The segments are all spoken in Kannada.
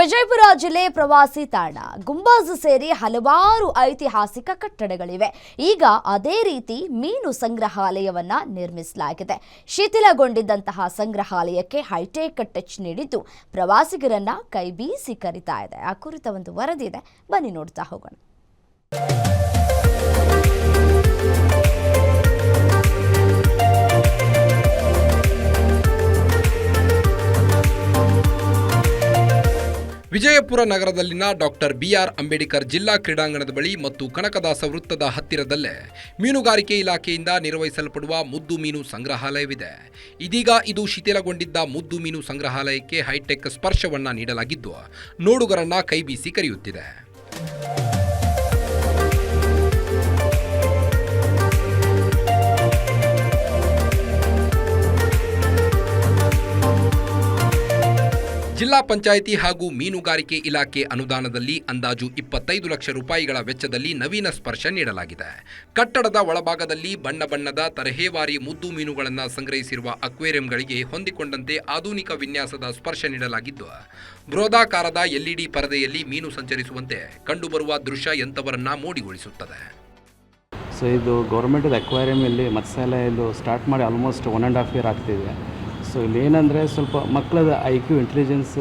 ವಿಜಯಪುರ ಜಿಲ್ಲೆ ಪ್ರವಾಸಿ ತಾಣ. ಗುಂಬಾಜ್ ಸೇರಿ ಹಲವಾರು ಐತಿಹಾಸಿಕ ಕಟ್ಟಡಗಳಿವೆ. ಈಗ ಅದೇ ರೀತಿ ಮೀನು ಸಂಗ್ರಹಾಲಯವನ್ನ ನಿರ್ಮಿಸಲಾಗಿದೆ. ಶಿಥಿಲಗೊಂಡಿದ್ದಂತಹ ಸಂಗ್ರಹಾಲಯಕ್ಕೆ ಹೈಟೆಕ್ ಟಚ್ ನೀಡಿದ್ದು ಪ್ರವಾಸಿಗರನ್ನ ಕೈಬೀಸಿ ಕರಿತಾ ಇದೆ. ಆ ಕುರಿತ ಒಂದು ವರದಿ ಇದೆ. ಬನ್ನಿ ನೋಡ್ತಾ ಹೋಗೋಣ. ವಿಜಯಪುರ ನಗರದಲ್ಲಿನ ಡಾಕ್ಟರ್ ಬಿಆರ್ ಅಂಬೇಡ್ಕರ್ ಜಿಲ್ಲಾ ಕ್ರೀಡಾಂಗಣದ ಬಳಿ ಮತ್ತು ಕನಕದಾಸ ವೃತ್ತದ ಹತ್ತಿರದಲ್ಲೇ ಮೀನುಗಾರಿಕೆ ಇಲಾಖೆಯಿಂದ ನಿರ್ವಹಿಸಲ್ಪಡುವ ಮುದ್ದು ಮೀನು ಸಂಗ್ರಹಾಲಯವಿದೆ. ಇದೀಗ ಇದು ಶಿಥಿಲಗೊಂಡಿದ್ದ ಮುದ್ದು ಮೀನು ಸಂಗ್ರಹಾಲಯಕ್ಕೆ ಹೈಟೆಕ್ ಸ್ಪರ್ಶವನ್ನ ನೀಡಲಾಗಿದ್ದು, ನೋಡುಗರನ್ನ ಕೈಬೀಸಿ ಕರೆಯುತ್ತಿದೆ. ಜಿಲ್ಲಾ ಪಂಚಾಯಿತಿ ಹಾಗೂ ಮೀನುಗಾರಿಕೆ ಇಲಾಖೆ ಅನುದಾನದಲ್ಲಿ ಅಂದಾಜು ಇಪ್ಪತ್ತೈದು ಲಕ್ಷ ರೂಪಾಯಿಗಳ ವೆಚ್ಚದಲ್ಲಿ ನವೀನ ಸ್ಪರ್ಶ ನೀಡಲಾಗಿದೆ. ಕಟ್ಟಡದ ಒಳಭಾಗದಲ್ಲಿ ಬಣ್ಣ ಬಣ್ಣದ ತರಹೇವಾರಿ ಮುದ್ದು ಮೀನುಗಳನ್ನು ಸಂಗ್ರಹಿಸಿರುವ ಅಕ್ವೇರಿಯಂಗಳಿಗೆ ಹೊಂದಿಕೊಂಡಂತೆ ಆಧುನಿಕ ವಿನ್ಯಾಸದ ಸ್ಪರ್ಶ ನೀಡಲಾಗಿದ್ದು, ಬೃಹದಾಕಾರದ ಎಲ್ಇಡಿ ಪರದೆಯಲ್ಲಿ ಮೀನು ಸಂಚರಿಸುವಂತೆ ಕಂಡುಬರುವ ದೃಶ್ಯ ಎಂಥವರನ್ನ ಮೋಡಿಗೊಳಿಸುತ್ತದೆ. ಸೊ ಇದು ಗೌರ್ಮೆಂಟದ ಅಕ್ವೇರಿಯಂ ಇಲ್ಲಿ ಮತ್ಸ್ಯಾಲಯ ಇದು ಸ್ಟಾರ್ಟ್ ಮಾಡಿ almost one and half year ಆಗ್ತಿದೆ. ಸೊ ಇಲ್ಲಿ ಏನಂದರೆ ಸ್ವಲ್ಪ ಮಕ್ಕಳದ ಐ ಕ್ಯೂ ಇಂಟೆಲಿಜೆನ್ಸ್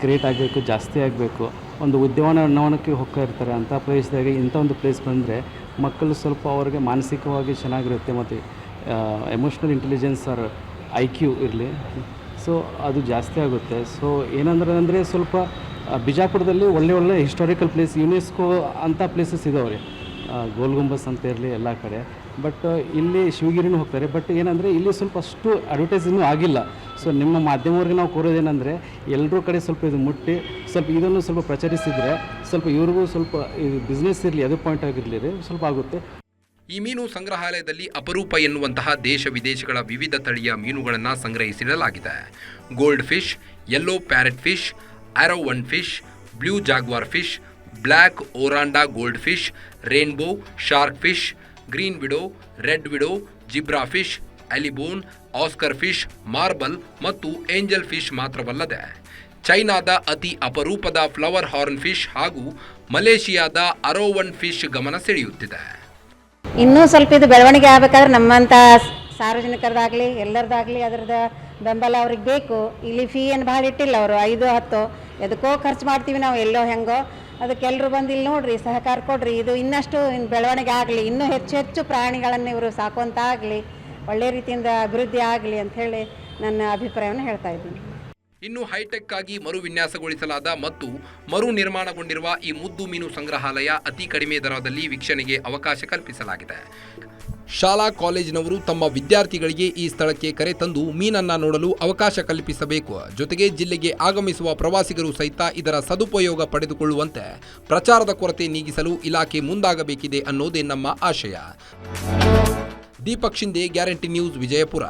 ಕ್ರಿಯೇಟ್ ಆಗಬೇಕು ಜಾಸ್ತಿ ಆಗಬೇಕು. ಒಂದು ಉದ್ಯಾನವನಕ್ಕೆ ಹೋಗ್ತಾ ಇರ್ತಾರೆ. ಅಂಥ ಪ್ಲೇಸ್ದಾಗೆ ಇಂಥ ಒಂದು ಪ್ಲೇಸ್ ಬಂದರೆ ಮಕ್ಕಳು ಸ್ವಲ್ಪ ಅವ್ರಿಗೆ ಮಾನಸಿಕವಾಗಿ ಚೆನ್ನಾಗಿರುತ್ತೆ ಮತ್ತು emotional intelligence or I Q ಇರಲಿ. ಸೊ ಅದು ಜಾಸ್ತಿ ಆಗುತ್ತೆ. ಸೊ ಏನಂದ್ರೆ ಅಂದರೆ ಸ್ವಲ್ಪ ಬಿಜಾಪುರದಲ್ಲಿ ಒಳ್ಳೆ ಒಳ್ಳೆ ಹಿಸ್ಟಾರಿಕಲ್ ಪ್ಲೇಸ್ ಯುನೆಸ್ಕೋ ಅಂಥ ಪ್ಲೇಸಸ್ ಇದಾವೆ ಆ, ಗೋಲ್ ಗುಂಬಸ್ ಅಂತ ಇರಲಿ ಎಲ್ಲ ಕಡೆ. ಬಟ್ ಇಲ್ಲಿ ಶಿವಗಿರಿನೂ ಹೋಗ್ತಾರೆ. ಬಟ್ ಏನಂದರೆ ಇಲ್ಲಿ ಸ್ವಲ್ಪ ಅಷ್ಟು ಅಡ್ವರ್ಟೈಸ್ ಆಗಿಲ್ಲ. ಸೊ ನಿಮ್ಮ ಮಾಧ್ಯಮವ್ರಿಗೆ ನಾವು ಕೋರೋದೇನೆಂದರೆ ಎಲ್ಲರೂ ಕಡೆ ಸ್ವಲ್ಪ ಇದು ಮುಟ್ಟಿ, ಸ್ವಲ್ಪ ಇದನ್ನು ಸ್ವಲ್ಪ ಪ್ರಚರಿಸಿದರೆ ಸ್ವಲ್ಪ ಇವ್ರಿಗೂ ಸ್ವಲ್ಪ ಇದು ಬಿಸ್ನೆಸ್ ಇರಲಿ, ಅದು ಪಾಯಿಂಟ್ ಆಗಿರಲಿ ಸ್ವಲ್ಪ ಆಗುತ್ತೆ. ಈ ಮೀನು ಸಂಗ್ರಹಾಲಯದಲ್ಲಿ ಅಪರೂಪ ಎನ್ನುವಂತಹ ದೇಶ ವಿದೇಶಗಳ ವಿವಿಧ ತಳಿಯ ಮೀನುಗಳನ್ನು ಸಂಗ್ರಹಿಸಿಡಲಾಗಿದೆ. Gold fish yellow parrot fish arowana fish blue jaguar fish black oranda gold fish rainbow shark fish green widow, red widow, zebra fish, ಅಲಿಬೋನ್, oscar fish, marble ಮತ್ತು ಏಂಜಲ್ ಫಿಶ್ ಮಾತ್ರವಲ್ಲದೆ, ಚೈನಾದ ಅತಿ ಅಪರೂಪದ ಫ್ಲವರ್ ಹಾರ್ನ್ ಫಿಶ್ ಹಾಗೂ ಮಲೇಷಿಯಾದ ಅರೋವನ್ ಫಿಶ್ ಗಮನ ಸೆಳೆಯುತ್ತಿದೆ. ಇನ್ನೂ ಸ್ವಲ್ಪ ಇದು ಬೆಳವಣಿಗೆ ಆಗ್ಬೇಕಾದ್ರೆ ನಮ್ಮಂಥ ಸಾರ್ವಜನಿಕರದಾಗಲಿ, ಎಲ್ಲರದಾಗಲಿ ಅದರದ ಬೆಂಬಲ ಅವ್ರಿಗೆ ಬೇಕು. ಇಲ್ಲಿ ಫೀ ಏನು ಭಾಳ ಇಟ್ಟಿಲ್ಲ ಅವರು, ಐದು, ಹತ್ತು. ಎದಕ್ಕೋ ಖರ್ಚು ಮಾಡ್ತೀವಿ ನಾವು, ಎಲ್ಲೋ ಹೆಂಗೋ. ಅದಕ್ಕೆ ಎಲ್ಲರೂ ಬಂದು ಇಲ್ಲಿ ನೋಡ್ರಿ, ಸಹಕಾರ ಕೊಡ್ರಿ. ಇದು ಇನ್ನಷ್ಟು ಇನ್ನು ಬೆಳವಣಿಗೆ ಆಗಲಿ, ಇನ್ನೂ ಹೆಚ್ಚು ಹೆಚ್ಚು ಪ್ರಾಣಿಗಳನ್ನು ಇವರು ಸಾಕುವಂತಾಗಲಿ ಒಳ್ಳೆಯ ಒಳ್ಳೆ ರೀತಿಯಿಂದ ಅಭಿವೃದ್ಧಿ ಆಗಲಿ ಅಂಥೇಳಿ ನನ್ನ ಅಭಿಪ್ರಾಯವನ್ನು ಹೇಳ್ತಾ ಇದ್ದೀನಿ. ಇನ್ನು ಹೈಟೆಕ್ ಆಗಿ ಮರು ವಿನ್ಯಾಸಗೊಳಿಸಲಾದ ಮತ್ತು ಮರು ನಿರ್ಮಾಣಗೊಂಡಿರುವ ಈ ಮುದ್ದು ಮೀನು ಸಂಗ್ರಹಾಲಯ ಅತಿ ಕಡಿಮೆ ದರದಲ್ಲಿ ವೀಕ್ಷಣೆಗೆ ಅವಕಾಶ ಕಲ್ಪಿಸಲಾಗಿದೆ. ಶಾಲಾ ಕಾಲೇಜಿನವರು ತಮ್ಮ ವಿದ್ಯಾರ್ಥಿಗಳಿಗೆ ಈ ಸ್ಥಳಕ್ಕೆ ಕರೆ ತಂದು ಮೀನನ್ನ ನೋಡಲು ಅವಕಾಶ ಕಲ್ಪಿಸಬೇಕು. ಜೊತೆಗೆ ಜಿಲ್ಲೆಗೆ ಆಗಮಿಸುವ ಪ್ರವಾಸಿಗರು ಸಹಿತ ಇದರ ಸದುಪಯೋಗ ಪಡೆದುಕೊಳ್ಳುವಂತೆ ಪ್ರಚಾರದ ಕೊರತೆ ನೀಗಿಸಲು ಇಲಾಖೆ ಮುಂದಾಗಬೇಕಿದೆ ಅನ್ನೋದೇ ನಮ್ಮ ಆಶಯ. Deepak Shinde guarantee news, Vijayapura.